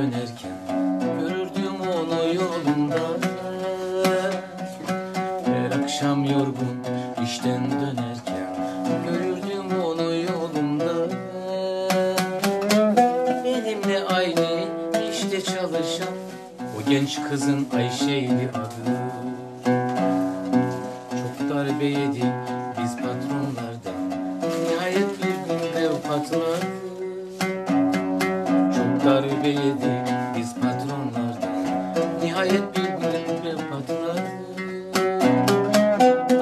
dönerken Görürdüm onu yolunda. Her akşam yorgun işten dönerken Görürdüm onu yolunda. Benimle aynı işte çalışan O genç kızın Ayşe'ydi adı. Çok darbe yedik Nihayet bir gün dev patladı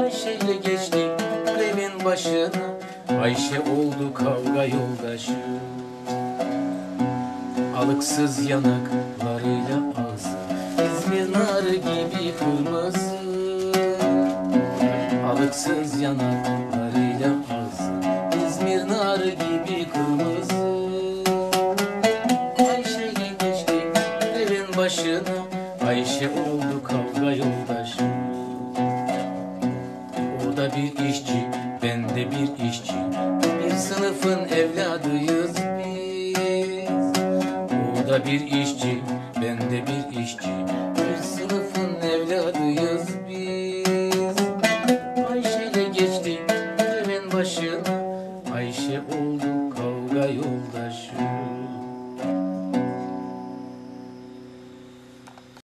Ayşe'yle geçtik grevin başına. Ayşe oldu kavga yoldaşı. Alıksız yanaklarıyla ağzı. İzmir narı gibi kırmızı. Alıksız yanaklarıyla ağzı. İzmir narı gibi kırmızı. Ayşe'yle geçtik evin başına Ayşe oldu kavga yoldaşım O da bir işçi, ben de bir işçi. Bir sınıfın evladıyız biz. O da bir işçi, ben de bir işçi. Bir sınıfın evladıyız biz. Ayşe'yle geçti hemen başına Ayşe oldu kavga yoldaşım